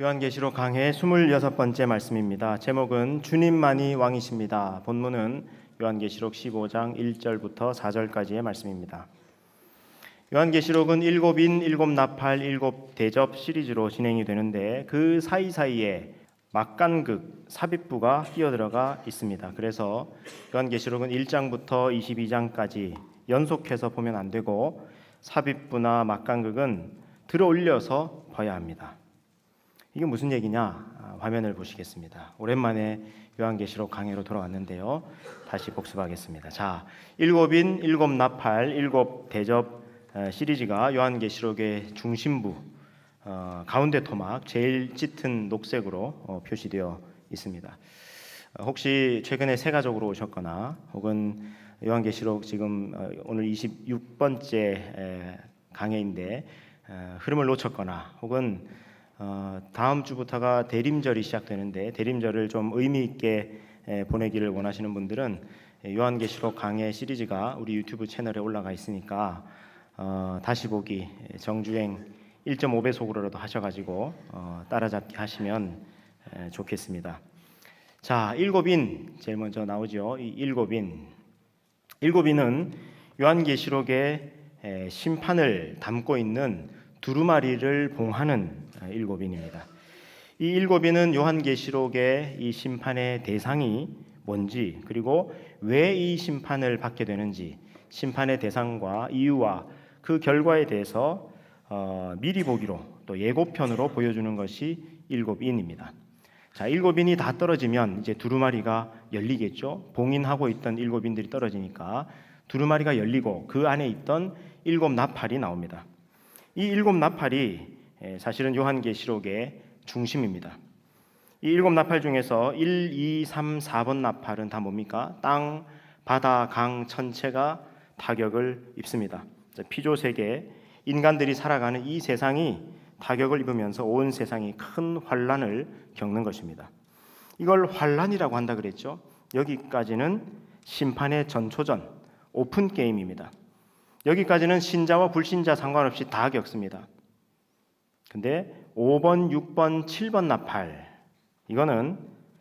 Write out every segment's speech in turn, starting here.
요한계시록 강해 26번째 말씀입니다. 제목은 주님만이 왕이십니다. 본문은 요한계시록 15장 1절부터 4절까지의 말씀입니다. 요한계시록은 일곱 인, 일곱 나팔, 일곱 대접 시리즈로 진행이 되는데 그 사이사이에 막간극 삽입부가 끼어들어가 있습니다. 그래서 요한계시록은 1장부터 22장까지 연속해서 보면 안 되고 삽입부나 막간극은 들어 올려서 봐야 합니다. 이게 무슨 얘기냐? 아, 화면을 보시겠습니다. 오랜만에 요한계시록 강해로 돌아왔는데요. 다시 복습하겠습니다. 자, 일곱인, 일곱 나팔, 일곱 대접 어, 시리즈가 요한계시록의 중심부 어, 가운데 토막 제일 짙은 녹색으로 어, 표시되어 있습니다. 어, 혹시 최근에 새 가족으로 오셨거나 혹은 요한계시록 지금 어, 오늘 26번째 에, 강해인데 어, 흐름을 놓쳤거나 혹은 어, 다음 주부터가 대림절이 시작되는데 대림절을 좀 의미 있게 에, 보내기를 원하시는 분들은 에, 요한계시록 강해 시리즈가 우리 유튜브 채널에 올라가 있으니까 어, 다시 보기 에, 정주행 1.5배속으로라도 하셔가지고 어, 따라잡기 하시면 에, 좋겠습니다. 자, 일곱인 제일 먼저 나오죠. 이 일곱인 일곱인은 요한계시록의 에, 심판을 담고 있는 두루마리를 봉하는 아, 일곱인입니다. 이 일곱인은 요한계시록의 이 심판의 대상이 뭔지 그리고 왜 이 심판을 받게 되는지 심판의 대상과 이유와 그 결과에 대해서 어, 미리 보기로 또 예고편으로 보여주는 것이 일곱인입니다. 자, 일곱인이 다 떨어지면 이제 두루마리가 열리겠죠. 봉인하고 있던 일곱인들이 떨어지니까 두루마리가 열리고 그 안에 있던 일곱 나팔이 나옵니다. 이 일곱 나팔이 에, 사실은 요한계시록의 중심입니다. 이 일곱 나팔 중에서 1, 2, 3, 4번 나팔은 다 뭡니까? 땅, 바다, 강 전체가 타격을 입습니다. 자, 피조 세계 인간들이 살아가는 이 세상이 타격을 입으면서 온 세상이 큰 환란을 겪는 것입니다. 이걸 환란이라고 한다 그랬죠. 여기까지는 심판의 전초전 오픈 게임입니다. 여기까지는 신자와 불신자 상관없이 다 겪습니다. 근데 5번, 6번, 7번 나팔 이거는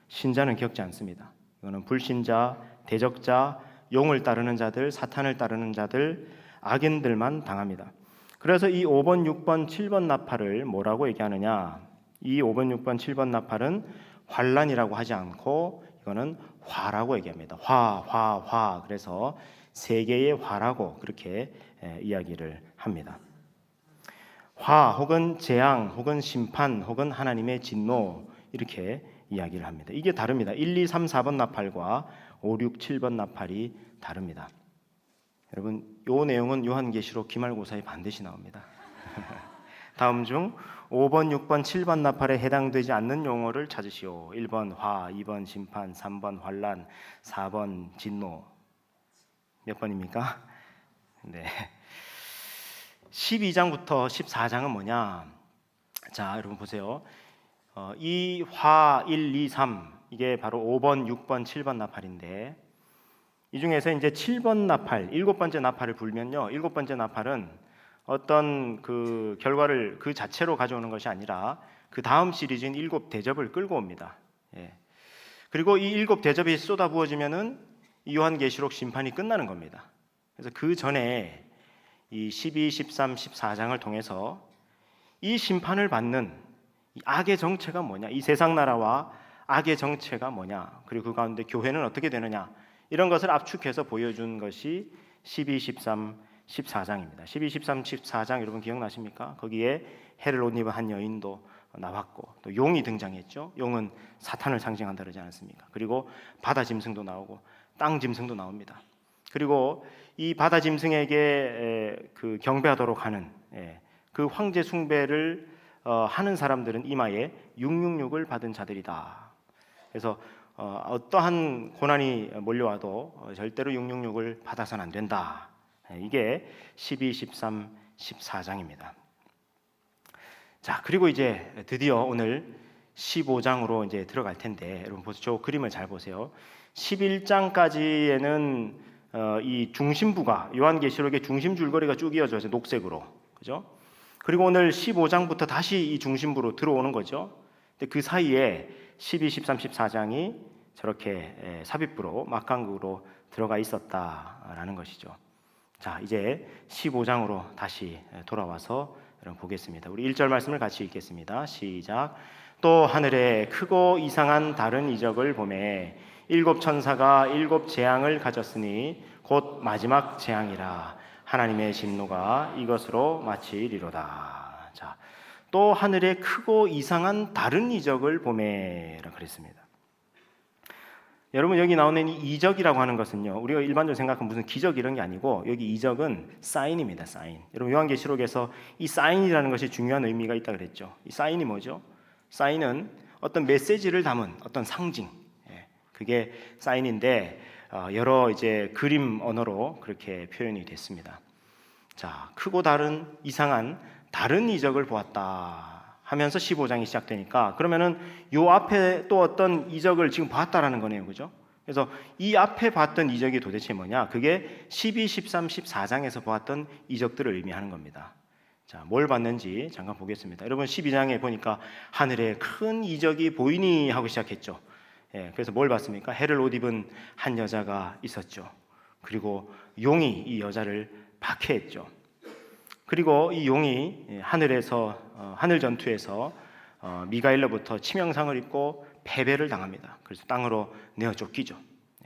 신자는 겪지 않습니다. 이거는 불신자, 대적자, 용을 따르는 자들, 사탄을 따르는 자들, 악인들만 당합니다. 그래서 이 5번, 6번, 7번 나팔을 뭐라고 얘기하느냐? 이 5번, 6번, 7번 나팔은 환란이라고 하지 않고 이거는 화라고 얘기합니다. 화, 화, 화. 그래서 세계의 화라고 그렇게 에, 이야기를 합니다. 화 혹은 재앙 혹은 심판 혹은 하나님의 진노 이렇게 이야기를 합니다. 이게 다릅니다. 1, 2, 3, 4번 나팔과 5, 6, 7번 나팔이 다릅니다. 여러분, 요 내용은 요한계시록 기말고사에 반드시 나옵니다. 다음 중 5번, 6번, 7번 나팔에 해당되지 않는 용어를 찾으시오. 1번 화, 2번 심판, 3번 환란, 4번 진노. 몇 번입니까? 네. 12장부터 14장은 뭐냐? 자, 여러분 보세요. 어, 이 화 1, 2, 3 이게 바로 5번, 6번, 7번 나팔인데 이 중에서 이제 7번 나팔, 일곱 번째 나팔을 불면요. 일곱 번째 나팔은 어떤 그 결과를 그 자체로 가져오는 것이 아니라 그 다음 시리즈인 일곱 대접을 끌고 옵니다. 예. 그리고 이 일곱 대접이 쏟아 부어지면은 이 요한계시록 심판이 끝나는 겁니다. 그래서 그 전에 이 12, 13, 14장을 통해서 이 심판을 받는 이 악의 정체가 뭐냐? 이 세상 나라와 악의 정체가 뭐냐? 그리고 그 가운데 교회는 어떻게 되느냐? 이런 것을 압축해서 보여준 것이 12, 13, 14장입니다. 12, 13, 14장 여러분 기억나십니까? 거기에 해를 옷 입은 한 여인도 나왔고 또 용이 등장했죠. 용은 사탄을 상징한다 그러지 않았습니까? 그리고 바다 짐승도 나오고 땅 짐승도 나옵니다. 그리고 이 바다 짐승에게 에, 그 경배하도록 하는 예, 그 황제 숭배를 어, 하는 사람들은 이마에 666을 받은 자들이다. 그래서 어, 어떠한 고난이 몰려와도 어, 절대로 666을 받아서는 안 된다. 예, 이게 12, 13, 14장입니다. 자, 그리고 이제 드디어 오늘 15장으로 이제 들어갈 텐데 여러분 보세요. 저 그림을 잘 보세요. 11장까지에는 어, 이 중심부가 요한계시록의 중심 줄거리가 쭉 이어져 서 녹색으로 그죠? 그리고 오늘 15장부터 다시 이 중심부로 들어오는 거죠. 근데 그 사이에 12, 13, 14장이 저렇게 에, 삽입부로 막강국으로 들어가 있었다라는 것이죠. 자, 이제 15장으로 다시 에, 돌아와서 여러분 보겠습니다. 우리 1절 말씀을 같이 읽겠습니다. 시작. 또 하늘에 크고 이상한 다른 이적을 보매 일곱 천사가 일곱 재앙을 가졌으니 곧 마지막 재앙이라 하나님의 진노가 이것으로 마치리로다. 자, 또 하늘에 크고 이상한 다른 이적을 보매라 그랬습니다. 여러분 여기 나오는 이 이적이라고 하는 것은요 우리가 일반적으로 생각하는 무슨 기적 이런 게 아니고 여기 이적은 사인입니다 사인 여러분 요한계시록에서 이 사인이라는 것이 중요한 의미가 있다 그랬죠 이 사인이 뭐죠 사인은 어떤 메시지를 담은 어떤 상징 예, 그게 사인인데 어, 여러 이제 그림 언어로 그렇게 표현이 됐습니다 자 크고 다른 이상한 다른 이적을 보았다 하면서 15장이 시작되니까 그러면은 요 앞에 또 어떤 이적을 지금 봤다라는 거네요. 그죠? 그래서 이 앞에 봤던 이적이 도대체 뭐냐? 그게 12, 13, 14장에서 보았던 이적들을 의미하는 겁니다. 자, 뭘 봤는지 잠깐 보겠습니다. 여러분 12장에 보니까 하늘에 큰 이적이 보이니 하고 시작했죠. 예, 그래서 뭘 봤습니까? 해를 옷 입은 한 여자가 있었죠. 그리고 용이 이 여자를 박해했죠. 그리고 이 용이 하늘에서 어, 하늘 전투에서 어, 미가일로부터 치명상을 입고 패배를 당합니다. 그래서 땅으로 내어 쫓기죠.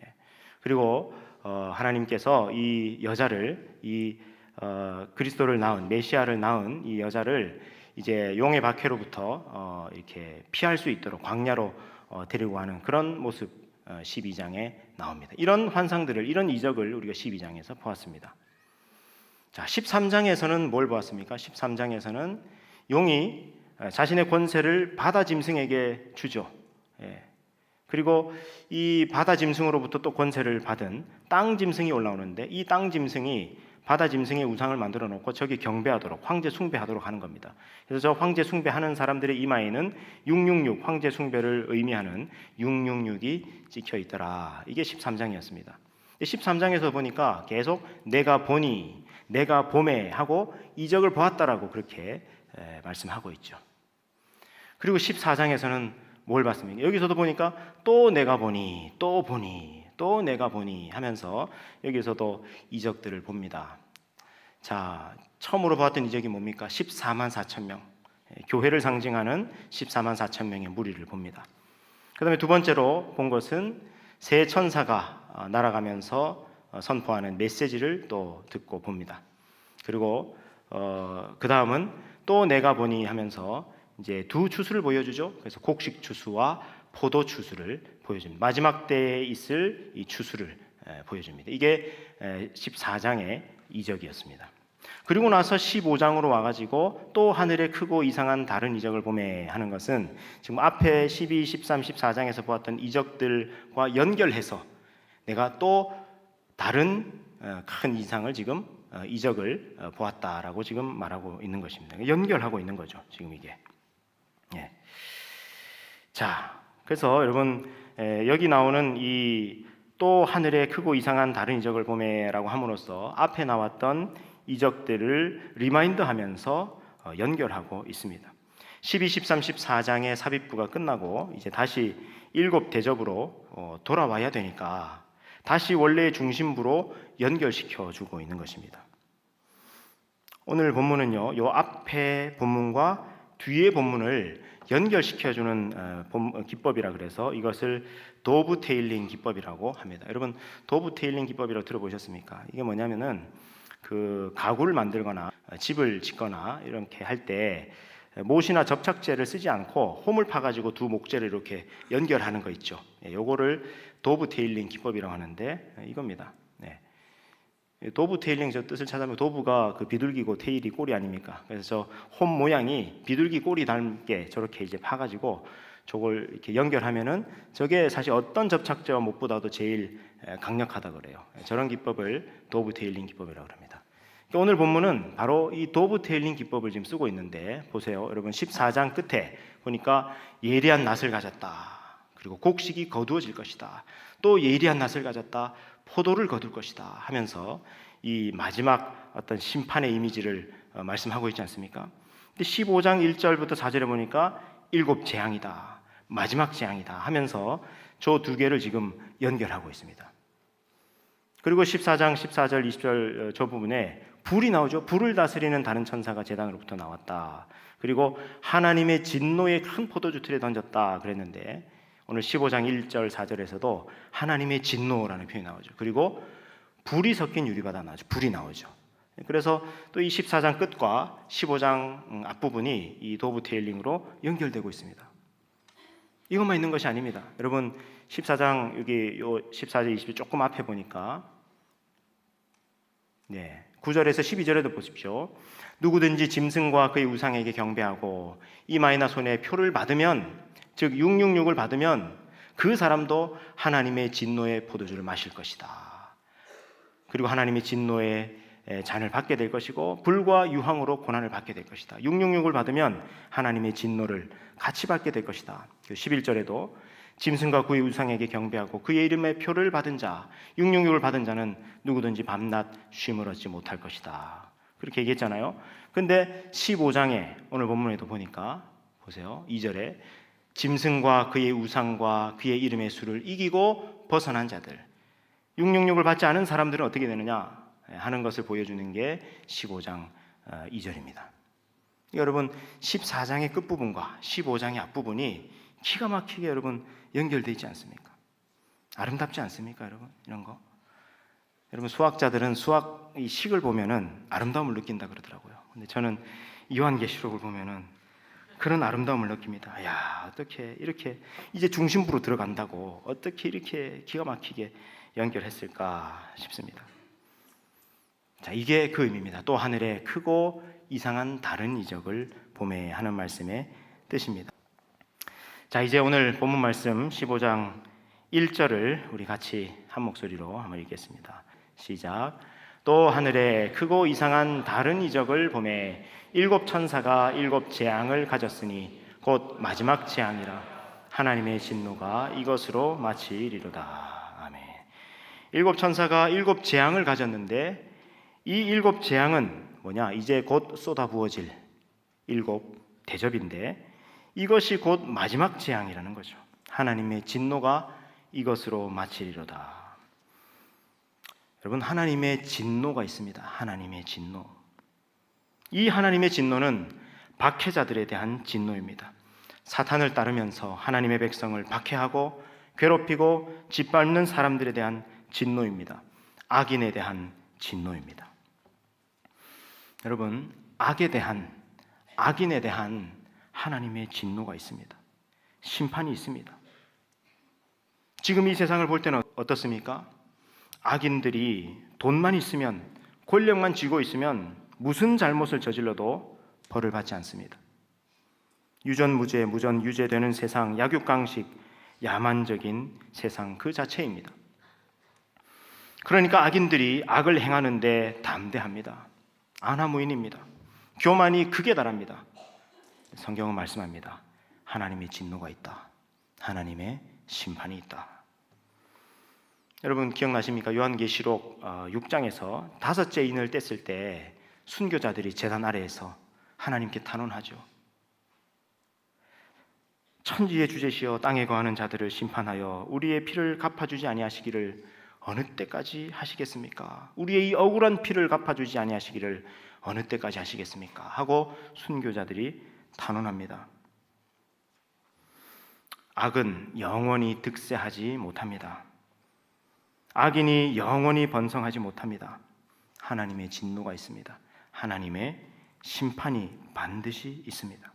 예. 그리고 어, 하나님께서 이 여자를 이 어, 그리스도를 낳은 메시아를 낳은 이 여자를 이제 용의 박해로부터 어, 이렇게 피할 수 있도록 광야로 어, 데리고 가는 그런 모습 어, 12장에 나옵니다. 이런 환상들을 이런 이적을 우리가 12장에서 보았습니다. 자, 13장에서는 뭘 보았습니까? 13장에서는 용이 자신의 권세를 바다 짐승에게 주죠. 예. 그리고 이 바다 짐승으로부터 또 권세를 받은 땅 짐승이 올라오는데 이 땅 짐승이 바다 짐승의 우상을 만들어 놓고 저기 경배하도록 황제 숭배하도록 하는 겁니다. 그래서 저 황제 숭배하는 사람들의 이마에는 666 황제 숭배를 의미하는 666이 찍혀 있더라. 이게 13장이었습니다. 13장에서 보니까 계속 내가 보니 내가 봄에 하고 이적을 보았다라고 그렇게 말씀하고 있죠. 그리고 14장에서는 뭘 봤습니까? 여기서도 보니까 또 내가 보니 또 보니 또 내가 보니 하면서 여기서도 이적들을 봅니다. 자, 처음으로 보았던 이적이 뭡니까? 14만 4천 명. 교회를 상징하는 14만 4천 명의 무리를 봅니다. 그다음에 두 번째로 본 것은 새 천사가 어, 날아가면서 어, 선포하는 메시지를 또 듣고 봅니다. 그리고 어, 그 다음은 또 내가 보니 하면서 이제 두 추수를 보여주죠. 그래서 곡식 추수와 포도 추수를 보여줍니다. 마지막 때에 있을 이 추수를 에, 보여줍니다. 이게 에, 14장의 이적이었습니다. 그리고 나서 15장으로 와가지고 또 하늘에 크고 이상한 다른 이적을 보매 하는 것은 지금 앞에 12, 13, 14장에서 보았던 이적들과 연결해서 내가 또 다른 어, 큰 이상을 지금 어, 이적을 어, 보았다라고 지금 말하고 있는 것입니다. 연결하고 있는 거죠. 지금 이게. 예. 자, 그래서 여러분 여기 나오는 이 또 하늘에 크고 이상한 다른 이적을 보매라고 함으로써 앞에 나왔던 이적들을 리마인드하면서 연결하고 있습니다. 12, 13, 14장의 삽입부가 끝나고 이제 다시 일곱 대접으로 돌아와야 되니까 다시 원래의 중심부로 연결시켜 주고 있는 것입니다. 오늘 본문은요, 요 앞에 본문과 뒤에 본문을 연결시켜 주는 어, 어, 기법이라 그래서 이것을 도브 테일링 기법이라고 합니다. 여러분 도브 테일링 기법이라고 들어보셨습니까? 이게 뭐냐면은 그 가구를 만들거나 집을 짓거나 이렇게 할 때 못이나 접착제를 쓰지 않고 홈을 파가지고 두 목재를 이렇게 연결하는 거 있죠. 예, 요거를 도브 테일링 기법이라고 하는데 이겁니다. 네. 도브 테일링 저 뜻을 찾아보면 도브가 그 비둘기고 테일이 꼬리 아닙니까? 그래서 홈 모양이 비둘기 꼬리 닮게 저렇게 이제 파가지고 저걸 이렇게 연결하면은 저게 사실 어떤 접착제와 무엇보다도 제일 강력하다 그래요. 저런 기법을 도브 테일링 기법이라고 합니다. 그러니까 오늘 본문은 바로 이 도브 테일링 기법을 지금 쓰고 있는데 보세요. 여러분 14장 끝에 보니까 예리한 낯을 가졌다. 그리고 곡식이 거두어질 것이다. 또 예리한 낯을 가졌다. 포도를 거둘 것이다. 하면서 이 마지막 어떤 심판의 이미지를 어, 말씀하고 있지 않습니까? 근데 15장 1절부터 4절에 보니까 일곱 재앙이다. 마지막 재앙이다 하면서 저 두 개를 지금 연결하고 있습니다. 그리고 14장 14절 20절 어, 저 부분에 불이 나오죠. 불을 다스리는 다른 천사가 제단으로부터 나왔다. 그리고 하나님의 진노의 큰 포도주 틀에 던졌다 그랬는데 오늘 15장 1절 4절에서도 하나님의 진노라는 표현이 나오죠. 그리고 불이 섞인 유리바다 나오죠. 불이 나오죠. 그래서 또 이 14장 끝과 15장 음, 앞부분이 이 도브 테일링으로 연결되고 있습니다. 이것만 있는 것이 아닙니다. 여러분 14장 여기 요 14절 20절 조금 앞에 보니까 네. 9절에서 12절에도 보십시오. 누구든지 짐승과 그의 우상에게 경배하고 이마이나 손에 표를 받으면 즉 666을 받으면 그 사람도 하나님의 진노의 포도주를 마실 것이다. 그리고 하나님의 진노의 에, 잔을 받게 될 것이고 불과 유황으로 고난을 받게 될 것이다. 666을 받으면 하나님의 진노를 같이 받게 될 것이다. 그 11절에도 짐승과 그의 우상에게 경배하고 그의 이름의 표를 받은 자, 666을 받은 자는 누구든지 밤낮 쉼을 얻지 못할 것이다. 그렇게 얘기했잖아요. 근데 15장에 오늘 본문에도 보니까 보세요. 2절에 짐승과 그의 우상과 그의 이름의 수를 이기고 벗어난 자들 666을 받지 않은 사람들은 어떻게 되느냐 하는 것을 보여주는 게 15장 2절입니다. 여러분 14장의 끝부분과 15장의 앞부분이 기가 막히게 여러분 연결되어 있지 않습니까? 아름답지 않습니까, 여러분? 이런 거. 여러분 수학자들은 수학 이 식을 보면은 아름다움을 느낀다 그러더라고요. 근데 저는 요한계시록을 보면은 그런 아름다움을 느낍니다. 야, 어떻게 이렇게 이제 중심부로 들어간다고 어떻게 이렇게 기가 막히게 연결했을까 싶습니다. 자, 이게 그 의미입니다. 또 하늘에 크고 이상한 다른 이적을 봄에 하는 말씀의 뜻입니다. 자, 이제 오늘 본문 말씀 15장 1절을 우리 같이 한 목소리로 한번 읽겠습니다. 시작. 또 하늘에 크고 이상한 다른 이적을 봄에 일곱 천사가 일곱 재앙을 가졌으니 곧 마지막 재앙이라 하나님의 진노가 이것으로 마치리로다. 아멘. 일곱 천사가 일곱 재앙을 가졌는데 이 일곱 재앙은 뭐냐? 이제 곧 쏟아부어질 일곱 대접인데 이것이 곧 마지막 재앙이라는 거죠. 하나님의 진노가 이것으로 마치리로다. 여러분 하나님의 진노가 있습니다. 하나님의 진노. 이 하나님의 진노는 박해자들에 대한 진노입니다. 사탄을 따르면서 하나님의 백성을 박해하고 괴롭히고 짓밟는 사람들에 대한 진노입니다. 악인에 대한 진노입니다. 여러분, 악에 대한 악인에 대한 하나님의 진노가 있습니다. 심판이 있습니다. 지금 이 세상을 볼 때는 어떻습니까? 악인들이 돈만 있으면 권력만 쥐고 있으면 무슨 잘못을 저질러도 벌을 받지 않습니다. 유전무죄, 무전유죄되는 세상, 약육강식, 야만적인 세상 그 자체입니다. 그러니까 악인들이 악을 행하는데 담대합니다. 아나무인입니다. 교만이 극에 달합니다. 성경은 말씀합니다. 하나님의 진노가 있다. 하나님의 심판이 있다. 여러분 기억나십니까? 요한계시록 6장에서 어, 다섯째 인을 뗐을 때 순교자들이 제단 아래에서 하나님께 탄원하죠. 천지의 주제시여 땅에 거하는 자들을 심판하여 우리의 피를 갚아주지 아니하시기를 어느 때까지 하시겠습니까? 우리의 이 억울한 피를 갚아주지 아니하시기를 어느 때까지 하시겠습니까? 하고 순교자들이 탄원합니다. 악은 영원히 득세하지 못합니다. 악인이 영원히 번성하지 못합니다. 하나님의 진노가 있습니다. 하나님의 심판이 반드시 있습니다.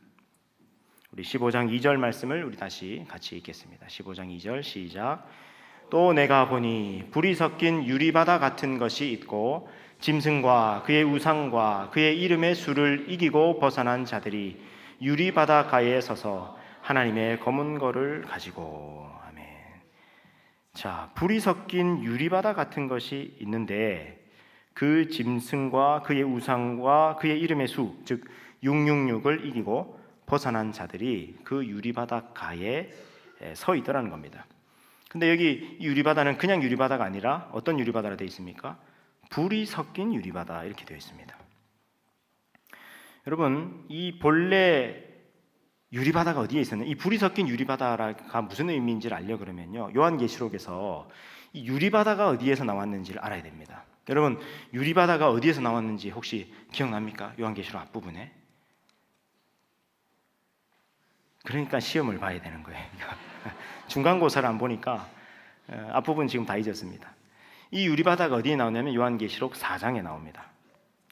우리 15장 2절 말씀을 우리 다시 같이 읽겠습니다. 15장 2절 시작. 또 내가 보니 불이 섞인 유리바다 같은 것이 있고 짐승과 그의 우상과 그의 이름의 수를 이기고 벗어난 자들이 유리바다 가에 서서 하나님의 검은 거를 가지고. 자, 불이 섞인 유리바다 같은 것이 있는데 그 짐승과 그의 우상과 그의 이름의 수, 즉 666을 이기고 벗어난 자들이 그 유리바다 가에 서 있더라는 겁니다. 근데 여기 유리바다는 그냥 유리바다가 아니라 어떤 유리바다로 되어 있습니까? 불이 섞인 유리바다 이렇게 되어 있습니다. 여러분, 이 본래 유리바다가 어디에 있었냐? 이 불이 섞인 유리바다가 무슨 의미인지를 알려 그러면요. 요한계시록에서 이 유리바다가 어디에서 나왔는지를 알아야 됩니다. 여러분 유리바다가 어디에서 나왔는지 혹시 기억납니까? 요한계시록 앞부분에. 그러니까 시험을 봐야 되는 거예요. 중간고사를 안 보니까 어, 앞부분 지금 다 잊었습니다. 이 유리바다가 어디에 나오냐면 요한계시록 4장에 나옵니다.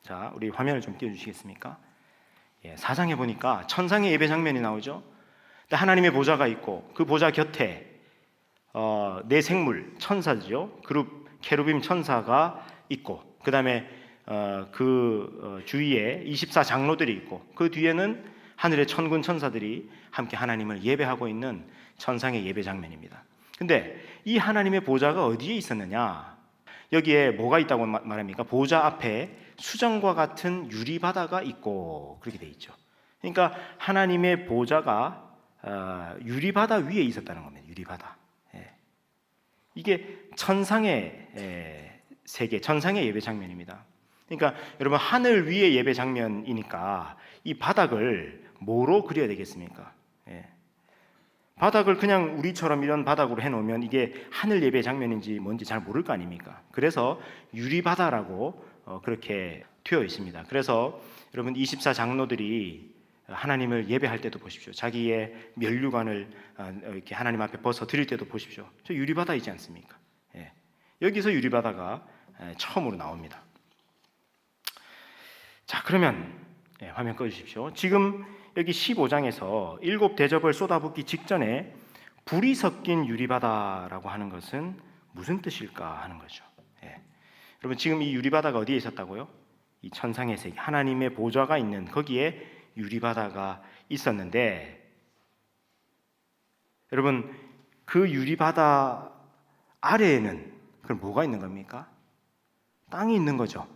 자, 우리 화면을 좀 띄워 주시겠습니까? 예, 4장에 보니까 천상의 예배 장면이 나오죠. 하나님의 보좌가 있고 그 보좌 곁에 어, 네 생물 천사죠. 그룹 케루빔 천사가 있고 그 다음에 어, 그 어, 주위에 24 장로들이 있고 그 뒤에는 하늘의 천군 천사들이 함께 하나님을 예배하고 있는 천상의 예배 장면입니다. 근데 이 하나님의 보좌가 어디에 있었느냐? 여기에 뭐가 있다고 마- 말합니까? 보좌 앞에 수정과 같은 유리 바다가 있고 그렇게 돼 있죠. 그러니까 하나님의 보좌가 어, 유리 바다 위에 있었다는 겁니다. 유리 바다. 예. 이게 천상의 에, 세계, 천상의 예배 장면입니다. 그러니까 여러분 하늘 위의 예배 장면이니까 이 바닥을 뭐로 그려야 되겠습니까? 예. 바닥을 그냥 우리처럼 이런 바닥으로 해놓으면 이게 하늘 예배 장면인지 뭔지 잘 모를 거 아닙니까? 그래서 유리 바다라고 어, 그렇게 되어 있습니다. 그래서 여러분 24 장로들이 하나님을 예배할 때도 보십시오. 자기의 면류관을 어, 이렇게 하나님 앞에 벗어 드릴 때도 보십시오. 저 유리바다이지 않습니까? 예. 여기서 유리바다가 에, 처음으로 나옵니다. 자, 그러면 예, 화면 꺼 주십시오. 지금 여기 15장에서 일곱 대접을 쏟아붓기 직전에 불이 섞인 유리바다라고 하는 것은 무슨 뜻일까 하는 거죠. 예. 여러분 지금 이 유리바다가 어디에 있었다고요? 이 천상의 세계 하나님의 보좌가 있는 거기에 유리바다가 있었는데 여러분 그 유리바다 아래에는 그럼 뭐가 있는 겁니까? 땅이 있는 거죠.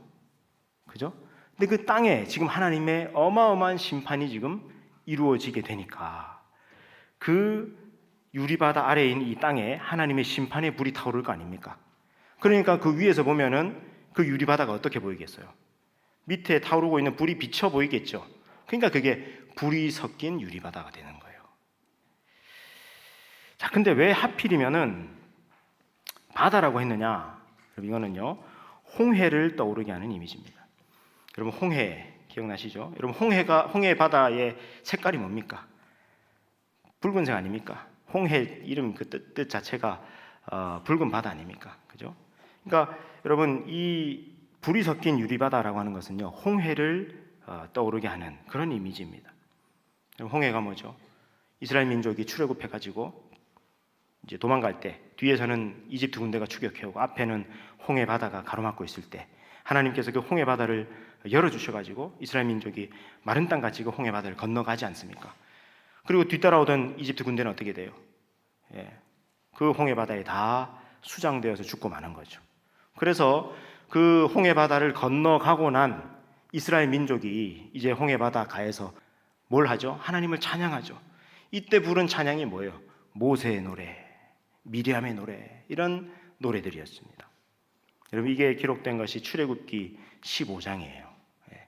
그죠? 근데 그 땅에 지금 하나님의 어마어마한 심판이 지금 이루어지게 되니까 그 유리바다 있는 이 땅에 하나님의 심판의 불이 타오를 거 아닙니까? 그러니까 그 위에서 보면은 그 유리바다가 어떻게 보이겠어요? 밑에 타오르고 있는 불이 비쳐 보이겠죠. 그러니까 그게 불이 섞인 유리바다가 되는 거예요. 자, 근데 왜 하필이면은 바다라고 했느냐? 여러분 이거는요 홍해를 떠오르게 하는 이미지입니다. 여러분 홍해 기억나시죠? 여러분 홍해가 홍해 바다의 색깔이 뭡니까? 붉은색 아닙니까? 홍해 이름 그뜻뜻 자체가 어, 붉은 바다 아닙니까? 그죠? 그러니까 여러분 이 불이 섞인 유리바다라고 하는 것은요 홍해를 어, 떠오르게 하는 그런 이미지입니다. 홍해가 뭐죠? 이스라엘 민족이 출애굽해 가지고 이제 도망갈 때 뒤에서는 이집트 군대가 추격해오고 앞에는 홍해 바다가 가로막고 있을 때 하나님께서 그 홍해 바다를 열어 주셔 가지고 이스라엘 민족이 마른 땅 같이 그 홍해 바다를 건너가지 않습니까? 그리고 뒤따라오던 이집트 군대는 어떻게 돼요? 예, 그 홍해 바다에 다 수장되어서 죽고 마는 거죠. 그래서 그 홍해 바다를 건너가고 난 이스라엘 민족이 이제 홍해 바다 가에서 뭘 하죠? 하나님을 찬양하죠. 이때 부른 찬양이 뭐예요? 모세의 노래, 미리암의 노래 이런 노래들이었습니다. 여러분 이게 기록된 것이 출애굽기 15장이에요. 예.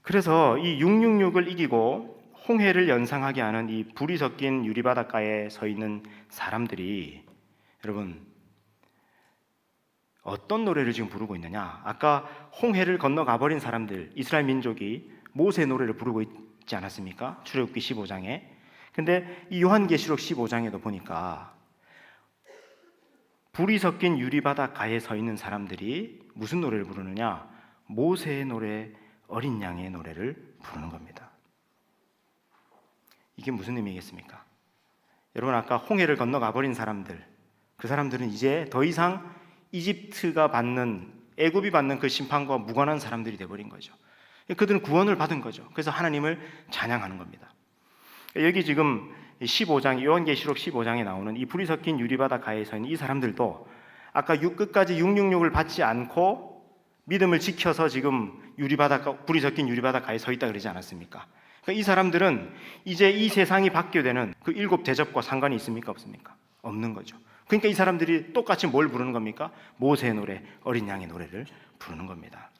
그래서 이 666을 이기고 홍해를 연상하게 하는 이 불이 섞인 유리바닷가에 서 있는 사람들이 여러분 어떤 노래를 지금 부르고 있느냐? 아까 홍해를 건너가 버린 사람들 이스라엘 민족이 모세 노래를 부르고 있지 않았습니까? 출애굽기 15장에. 근데 이 요한계시록 15장에도 보니까 불이 섞인 유리바다 가에 서 있는 사람들이 무슨 노래를 부르느냐? 모세의 노래, 어린 양의 노래를 부르는 겁니다. 이게 무슨 의미겠습니까? 여러분 아까 홍해를 건너가 버린 사람들, 그 사람들은 이제 더 이상 이집트가 받는 애굽이 받는 그 심판과 무관한 사람들이 돼 버린 거죠. 그들은 구원을 받은 거죠. 그래서 하나님을 찬양하는 겁니다. 여기 지금 15장 요한계시록 15장에 나오는 이 불이 섞인 유리바다 가에 서 있는 이 사람들도 아까 육 끝까지 666을 받지 않고 믿음을 지켜서 지금 유리바다 불이 섞인 유리바다 가에 서 있다 그러지 않았습니까? 그러니까 이 사람들은 이제 이 세상이 바뀌게 되는 그 일곱 대접과 상관이 있습니까 없습니까? 없는 거죠. 그러니까 이 사람들이 똑같이 뭘 부르는 겁니까? 모세의 노래, 어린 양의 노래를 부르는 겁니다.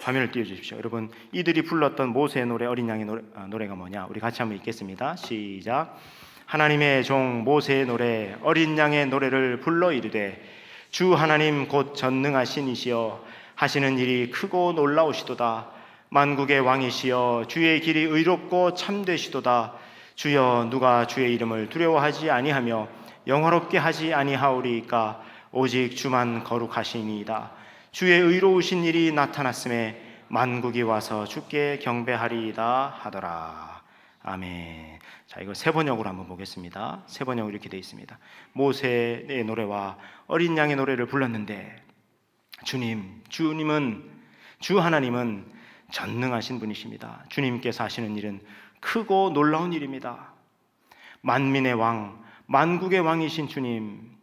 화면을 띄워 주십시오. 여러분 이들이 불렀던 모세의 노래 어린 양의 노래, 아, 노래가 뭐냐? 우리 같이 한번 읽겠습니다. 시작. 하나님의 종 모세의 노래 어린 양의 노래를 불러 이르되 주 하나님 곧 전능하신 이시여 하시는 일이 크고 놀라우시도다 만국의 왕이시여 주의 길이 의롭고 참되시도다 주여 누가 주의 이름을 두려워하지 아니하며 영화롭게 하지 아니하오리까 오직 주만 거룩하시니이다 주의 의로우신 일이 나타났음에 만국이 와서 주께 경배하리이다 하더라 아멘. 자, 이거 세 번역으로 한번 보겠습니다. 세 번역으로 이렇게 되어 있습니다. 모세의 노래와 어린 양의 노래를 불렀는데 주님, 주님은 주 하나님은 전능하신 분이십니다. 주님께서 하시는 일은 크고 놀라운 일입니다. 만민의 왕, 만국의 왕이신 주님.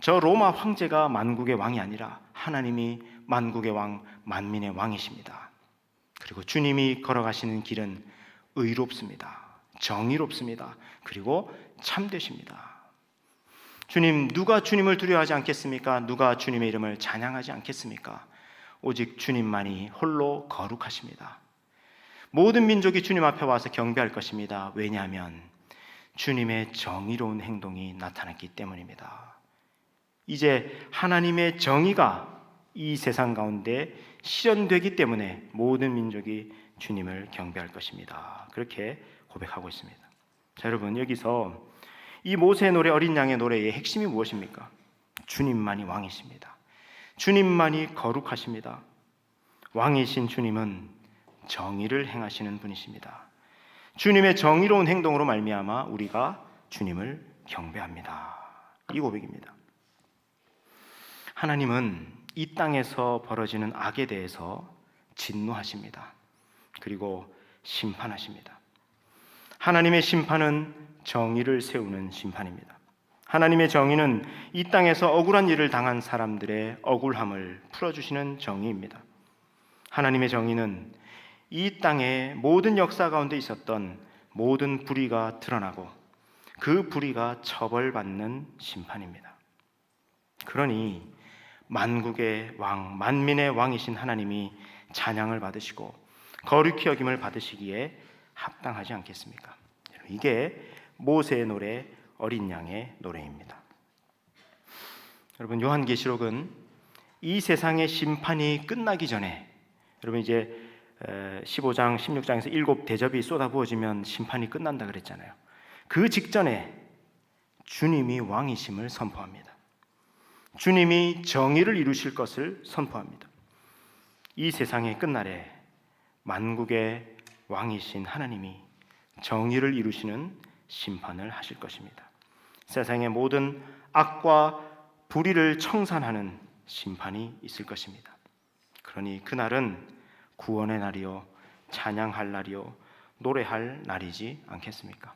저 로마 황제가 만국의 왕이 아니라 하나님이 만국의 왕, 만민의 왕이십니다. 그리고 주님이 걸어가시는 길은 의롭습니다. 정의롭습니다. 그리고 참되십니다. 주님, 누가 주님을 두려워하지 않겠습니까? 누가 주님의 이름을 찬양하지 않겠습니까? 오직 주님만이 홀로 거룩하십니다. 모든 민족이 주님 앞에 와서 경배할 것입니다. 왜냐하면 주님의 정의로운 행동이 나타났기 때문입니다. 이제 하나님의 정의가 이 세상 가운데 실현되기 때문에 모든 민족이 주님을 경배할 것입니다. 그렇게 고백하고 있습니다. 자, 여러분 여기서 이 모세의 노래 어린 양의 노래의 핵심이 무엇입니까? 주님만이 왕이십니다. 주님만이 거룩하십니다. 왕이신 주님은 정의를 행하시는 분이십니다. 주님의 정의로운 행동으로 말미암아 우리가 주님을 경배합니다. 이 고백입니다. 하나님은 이 땅에서 벌어지는 악에 대해서 진노하십니다. 그리고 심판하십니다. 하나님의 심판은 정의를 세우는 심판입니다. 하나님의 정의는 이 땅에서 억울한 일을 당한 사람들의 억울함을 풀어주시는 정의입니다. 하나님의 정의는 이 땅의 모든 역사 가운데 있었던 모든 불의가 드러나고 그 불의가 처벌받는 심판입니다. 그러니 만국의 왕, 만민의 왕이신 하나님이 찬양을 받으시고 거룩히 여김을 받으시기에 합당하지 않겠습니까? 이게 모세의 노래 어린 양의 노래입니다. 여러분 요한계시록은 이 세상의 심판이 끝나기 전에 여러분 이제 15장 16장에서 일곱 대접이 쏟아부어지면 심판이 끝난다 그랬잖아요. 그 직전에 주님이 왕이심을 선포합니다. 주님이 정의를 이루실 것을 선포합니다. 이 세상의 끝날에 만국의 왕이신 하나님이 정의를 이루시는 심판을 하실 것입니다. 세상의 모든 악과 불의를 청산하는 심판이 있을 것입니다. 그러니 그날은 구원의 날이요 찬양할 날이요 노래할 날이지 않겠습니까?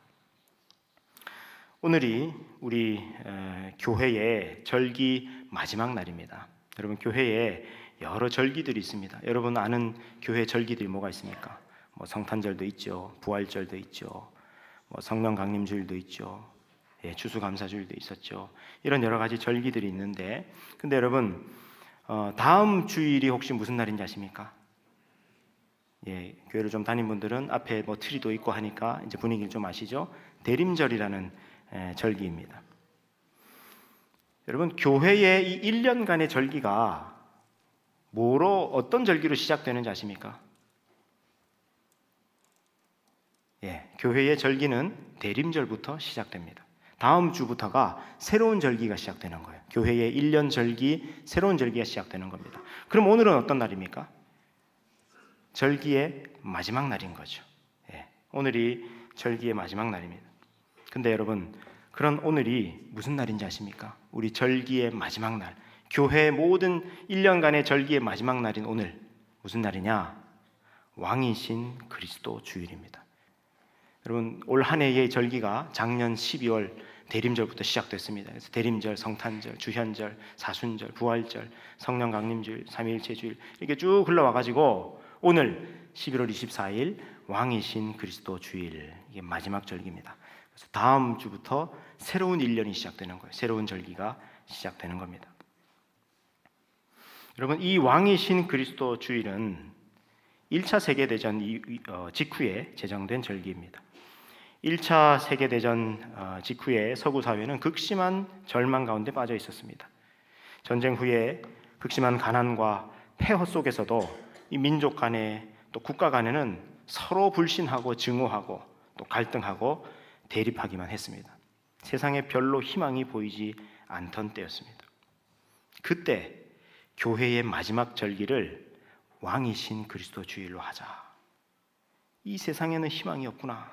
오늘이 우리 교회의 절기 마지막 날입니다. 여러분 교회에 여러 절기들이 있습니다. 여러분 아는 교회 절기들이 뭐가 있습니까? 뭐 성탄절도 있죠, 부활절도 있죠, 뭐 성령 강림주일도 있죠, 예, 추수감사주일도 있었죠. 이런 여러 가지 절기들이 있는데, 근데 여러분 어, 다음 주일이 혹시 무슨 날인지 아십니까? 예, 교회를 좀 다닌 분들은 앞에 뭐 트리도 있고 하니까 이제 분위기를 좀 아시죠? 대림절이라는 예, 절기입니다. 여러분 교회의 이 1년간의 절기가 뭐로 어떤 절기로 시작되는지 아십니까? 예, 교회의 절기는 대림절부터 시작됩니다. 다음 주부터가 새로운 절기가 시작되는 거예요. 교회의 1년 절기, 새로운 절기가 시작되는 겁니다. 그럼 오늘은 어떤 날입니까? 절기의 마지막 날인 거죠. 예, 오늘이 절기의 마지막 날입니다. 근데 여러분, 그런 오늘이 무슨 날인지 아십니까? 우리 절기의 마지막 날. 교회의 모든 1년간의 절기의 마지막 날인 오늘. 무슨 날이냐? 왕이신 그리스도 주일입니다. 여러분 올 한 해의 절기가 작년 12월 대림절부터 시작됐습니다. 그래서 대림절, 성탄절, 주현절, 사순절, 부활절, 성령 강림주일, 삼위일체 주일 이렇게 쭉 흘러와 가지고 오늘 11월 24일 왕이신 그리스도 주일 이게 마지막 절기입니다. 그래서 다음 주부터 새로운 1년이 시작되는 거예요. 새로운 절기가 시작되는 겁니다. 여러분 이 왕이신 그리스도 주일은 1차 세계 대전 어, 직후에 제정된 절기입니다. 1차 세계 대전 어, 직후에 서구 사회는 극심한 절망 가운데 빠져 있었습니다. 전쟁 후에 극심한 가난과 폐허 속에서도 이 민족 간에 또 국가 간에는 서로 불신하고 증오하고 또 갈등하고 대립하기만 했습니다. 세상에 별로 희망이 보이지 않던 때였습니다. 그때 교회의 마지막 절기를 왕이신 그리스도 주일로 하자. 이 세상에는 희망이 없구나.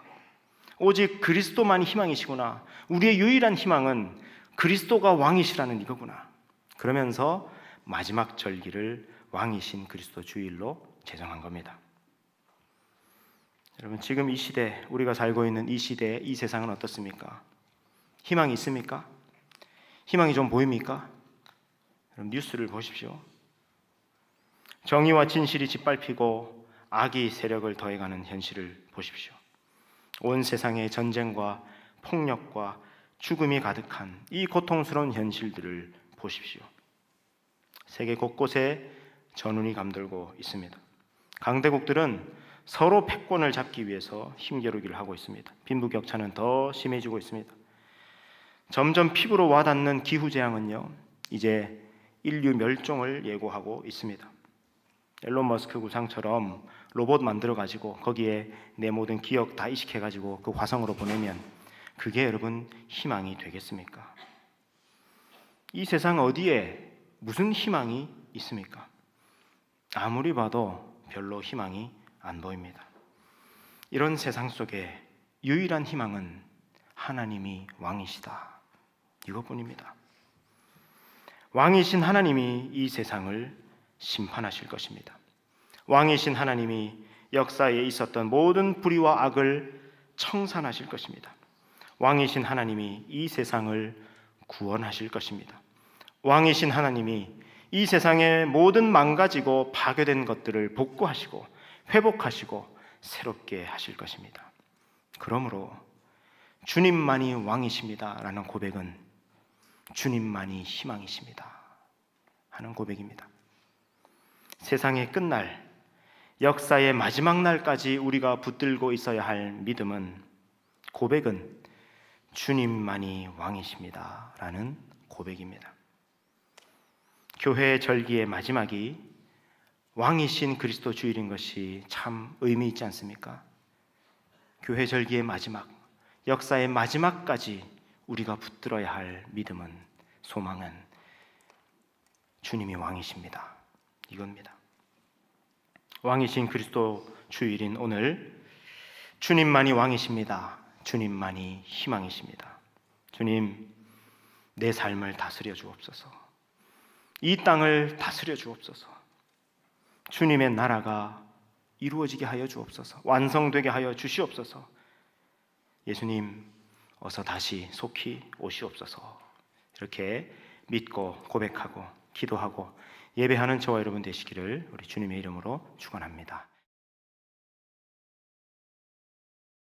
오직 그리스도만이 희망이시구나. 우리의 유일한 희망은 그리스도가 왕이시라는 이거구나. 그러면서 마지막 절기를 왕이신 그리스도 주일로 제정한 겁니다. 여러분 지금 이 시대 우리가 살고 있는 이 시대 이 세상은 어떻습니까? 희망이 있습니까? 희망이 좀 보입니까? 여러분 뉴스를 보십시오. 정의와 진실이 짓밟히고 악이 세력을 더해가는 현실을 보십시오. 온 세상에 전쟁과 폭력과 죽음이 가득한 이 고통스러운 현실들을 보십시오. 세계 곳곳에 전운이 감돌고 있습니다. 강대국들은 서로 패권을 잡기 위해서 힘겨루기를 하고 있습니다. 빈부격차는 더 심해지고 있습니다. 점점 피부로 와닿는 기후 재앙은요. 이제 인류 멸종을 예고하고 있습니다. 앨런 머스크 구상처럼 로봇 만들어 가지고 거기에 내 모든 기억 다 이식해 가지고 그 화성으로 보내면 그게 여러분 희망이 되겠습니까? 이 세상 어디에 무슨 희망이 있습니까? 아무리 봐도 별로 희망이 안 보입니다. 이런 세상 속에 유일한 희망은 하나님이 왕이시다. 이것뿐입니다. 왕이신 하나님이 이 세상을 심판하실 것입니다. 왕이신 하나님이 역사에 있었던 모든 불의와 악을 청산하실 것입니다. 왕이신 하나님이 이 세상을 구원하실 것입니다. 왕이신 하나님이 이 세상의 모든 망가지고 파괴된 것들을 복구하시고 회복하시고 새롭게 하실 것입니다. 그러므로 주님만이 왕이십니다라는 고백은 주님만이 희망이십니다. 하는 고백입니다. 세상의 끝날, 역사의 마지막 날까지 우리가 붙들고 있어야 할 믿음은 고백은 주님만이 왕이십니다. 라는 고백입니다. 교회의 절기의 마지막이 왕이신 그리스도 주일인 것이 참 의미 있지 않습니까? 교회 절기의 마지막, 역사의 마지막까지 우리가 붙들어야 할 믿음은 소망은 주님이 왕이십니다. 이겁니다. 왕이신 그리스도 주일인 오늘 주님만이 왕이십니다. 주님만이 희망이십니다. 주님 내 삶을 다스려 주옵소서. 이 땅을 다스려 주옵소서. 주님의 나라가 이루어지게 하여 주옵소서. 완성되게 하여 주시옵소서. 예수님 어서 다시 속히 오시옵소서. 이렇게 믿고 고백하고 기도하고 예배하는 저와 여러분 되시기를 우리 주님의 이름으로 축원합니다.